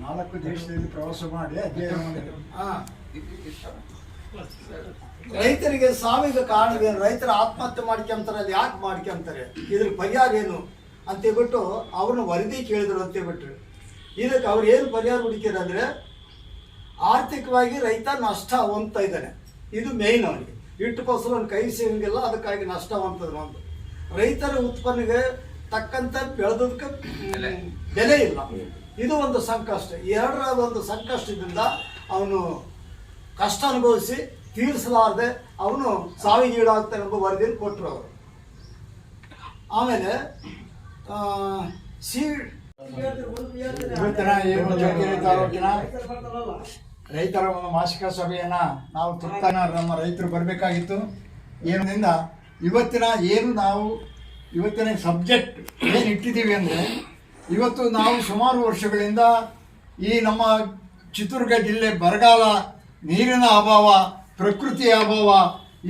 ನಾಲ್ಕು ದೇಶದಲ್ಲಿ ಪ್ರವಾಸ ಮಾಡಿ ಅಧ್ಯಯನ ಮಾಡಿದ್ರು. ಹಾ. ರೈತರಿಗೆ ಸಾವಿಗೆ ಕಾರಣವೇನು ರೈತರ ಆತ್ಮಹತ್ಯೆ ಮಾಡ್ಕೊಂತಾರೆ ಅಲ್ಲಿ ಯಾಕೆ ಮಾಡ್ಕೊಂತಾರೆ ಇದ್ರ ಪರಿಹಾರ ಏನು? ಅಂತ ಹೇಳ್ಬಿಟ್ಟು ಅವ್ರನ್ನ ವರದಿ ಕೇಳಿದ್ರು ಅಂತ ಹೇಳ್ಬಿಟ್ರು. ಇದಕ್ಕೆ ಅವ್ರು ಏನು ಪರಿಹಾರ ಹುಡುಕಿದ್ರು ಅಂದ್ರೆ ಆರ್ಥಿಕವಾಗಿ ರೈತ ನಷ್ಟ ಹೊಂದ್ತಾ ಇದ್ದಾನೆ. ಇದು ಮೇಯ್ನ್ ಅವನಿಗೆ ಇಟ್ಟು ಫಸಲು ಅವ್ನ ಕೈ ಸಿಗಂಗಿಲ್ಲ ಅದಕ್ಕಾಗಿ ನಷ್ಟ ಹೊಂತದ್ರು ಒಂದು ರೈತರ ಉತ್ಪನ್ನಗೆ ತಕ್ಕಂತೆ ಬೆಳೆದಕ್ಕೆ ಬೆಲೆ. ಇಲ್ಲ. ಇದು ಒಂದು ಸಂಕಷ್ಟ. ಎರಡರ ಒಂದು ಸಂಕಷ್ಟದಿಂದ ಅವನು ಕಷ್ಟ ಅನುಭವಿಸಿ ತೀರಿಸಲಾರದೆ ಅವನು ಸಾವಿಗೀಡಾಗ್ತಾನೆ ಎಂಬ ವರದಿಯನ್ನು ಕೊಟ್ಟರು ಅವರು. ಆಮೇಲೆ ಸಿ ರೈತರ ಒಂದು ಮಾಸಿಕ ಸಭೆಯನ್ನ ನಾವು ತುರ್ತಾನ ನಮ್ಮ ರೈತರು ಬರಬೇಕಾಗಿತ್ತು. ಏನರಿಂದ? ಇವತ್ತಿನ ಏನು ನಾವು ಇವತ್ತಿನ ಸಬ್ಜೆಕ್ಟ್ ಏನು ಇಟ್ಟಿದ್ದೀವಿ ಅಂದರೆ, ಇವತ್ತು ನಾವು ಸುಮಾರು ವರ್ಷಗಳಿಂದ ಈ ನಮ್ಮ ಚಿತ್ರದುರ್ಗ ಜಿಲ್ಲೆ ಬರಗಾಲ, ನೀರಿನ ಅಭಾವ, ಪ್ರಕೃತಿಯ ಅಭಾವ,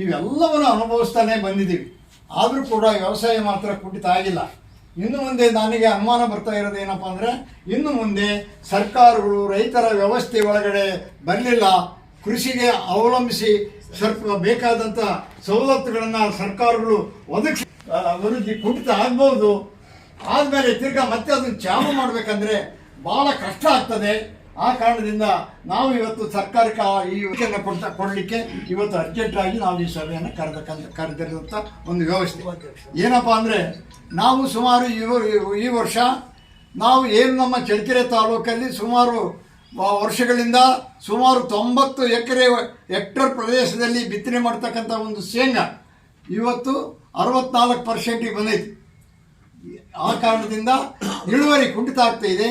ಇವೆಲ್ಲವನ್ನು ಅನುಭವಿಸ್ತಾನೆ ಬಂದಿದ್ದೀವಿ. ಆದರೂ ಕೂಡ ವ್ಯವಸಾಯ ಮಾತ್ರ ಕುಟಿತ ಆಗಿಲ್ಲ. ಇನ್ನು ಮುಂದೆ ನನಗೆ ಅನುಮಾನ ಬರ್ತಾ ಇರೋದು ಏನಪ್ಪ ಅಂದರೆ, ಇನ್ನು ಮುಂದೆ ಸರ್ಕಾರಗಳು ರೈತರ ವ್ಯವಸ್ಥೆ ಒಳಗಡೆ ಬರಲಿಲ್ಲ ಕೃಷಿಗೆ ಅವಲಂಬಿಸಿ ಸ್ವಲ್ಪ ಬೇಕಾದಂಥ ಸವಲತ್ತುಗಳನ್ನು ಸರ್ಕಾರಗಳು ಒದಗಿಸಿ ಅಭಿವೃದ್ಧಿ ಕುಂಠಿತ ಆಗ್ಬೋದು ಆದಮೇಲೆ ತಿರ್ಗಾ ಮತ್ತೆ ಅದನ್ನು ಚಾಲು ಮಾಡಬೇಕಂದ್ರೆ ಭಾಳ ಕಷ್ಟ ಆಗ್ತದೆ. ಆ ಕಾರಣದಿಂದ ನಾವು ಇವತ್ತು ಸರ್ಕಾರಕ್ಕೆ ಈ ಯೋಜನೆ ಕೊಡ್ತಾ ಕೊಡಲಿಕ್ಕೆ ಇವತ್ತು ಅರ್ಜೆಂಟಾಗಿ ನಾವು ಈ ಸಭೆಯನ್ನು ಕರೆದಕ್ಕಂತ ಕರೆದಿರುವಂಥ ಒಂದು ವ್ಯವಸ್ಥೆ. ಏನಪ್ಪ ಅಂದರೆ ನಾವು ಸುಮಾರು ಈ ವರ್ಷ ನಾವು ಏನು ನಮ್ಮ ಚಳ್ಳಕೆರೆ ತಾಲೂಕಲ್ಲಿ ಸುಮಾರು ವರ್ಷಗಳಿಂದ ಸುಮಾರು ತೊಂಬತ್ತು ಎಕರೆ ಹೆಕ್ಟರ್ ಪ್ರದೇಶದಲ್ಲಿ ಬಿತ್ತನೆ ಮಾಡ್ತಕ್ಕಂಥ ಒಂದು ಶೇಂಗಾ ಇವತ್ತು ಅರವತ್ನಾಲ್ಕು ಪರ್ಸೆಂಟಿಗೆ ಬಂದೈತಿ. ಆ ಕಾರಣದಿಂದ ಇಳುವರಿ ಕುಂಠಿತ ಆಗ್ತಾ ಇದೆ.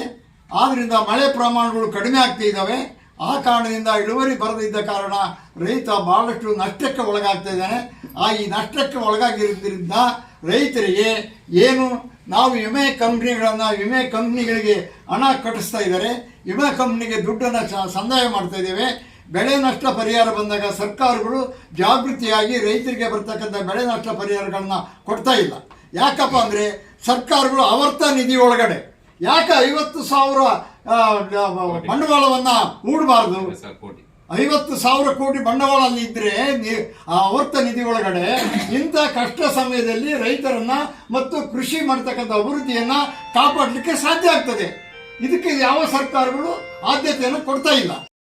ಆದ್ದರಿಂದ ಮಳೆ ಪ್ರಮಾಣಗಳು ಕಡಿಮೆ ಆಗ್ತಾ ಇದ್ದಾವೆ. ಆ ಕಾರಣದಿಂದ ಇಳುವರಿ ಬರದಿದ್ದ ಕಾರಣ ರೈತ ಬಹಳಷ್ಟು ನಷ್ಟಕ್ಕೆ ಒಳಗಾಗ್ತಾ ಇದ್ದಾನೆ. ಆ ಈ ನಷ್ಟಕ್ಕೆ ಒಳಗಾಗಿರೋದ್ರಿಂದ ರೈತರಿಗೆ ಏನು ನಾವು ವಿಮೆ ಕಂಪ್ನಿಗಳನ್ನು ವಿಮೆ ಕಂಪ್ನಿಗಳಿಗೆ ಹಣ ಕಟ್ಟಿಸ್ತಾ ಇದ್ದಾರೆ. ವಿಮೆ ಕಂಪ್ನಿಗೆ ದುಡ್ಡನ್ನು ಸಂದಾಯ ಮಾಡ್ತಾ ಇದ್ದೇವೆ. ಬೆಳೆ ನಷ್ಟ ಪರಿಹಾರ ಬಂದಾಗ ಸರ್ಕಾರಗಳು ಜಾಗೃತಿಯಾಗಿ ರೈತರಿಗೆ ಬರ್ತಕ್ಕಂಥ ಬೆಳೆ ನಷ್ಟ ಪರಿಹಾರಗಳನ್ನ ಕೊಡ್ತಾ ಇಲ್ಲ. ಯಾಕಪ್ಪ ಅಂದರೆ ಸರ್ಕಾರಗಳು ಆವರ್ತ ನಿಧಿ ಒಳಗಡೆ. ಯಾಕೆ ಐವತ್ತು ಸಾವಿರ ಬಂಡವಾಳವನ್ನು ಹೂಡಬಾರ್ದು. ಐವತ್ತು ಸಾವಿರ ಕೋಟಿ ಬಂಡವಾಳ ಇದ್ರೆ ಆವರ್ತ ನಿಧಿ ಒಳಗಡೆ ಇಂಥ ಕಷ್ಟ ಸಮಯದಲ್ಲಿ ರೈತರನ್ನ ಮತ್ತು ಕೃಷಿ ಮಾಡ್ತಕ್ಕಂಥ ಅಭಿವೃದ್ಧಿಯನ್ನ ಕಾಪಾಡಲಿಕ್ಕೆ ಸಾಧ್ಯ ಆಗ್ತದೆ. ಇದಕ್ಕೆ ಯಾವ ಸರ್ಕಾರಗಳು ಆದ್ಯತೆಯನ್ನು ಕೊಡ್ತಾ ಇಲ್ಲ.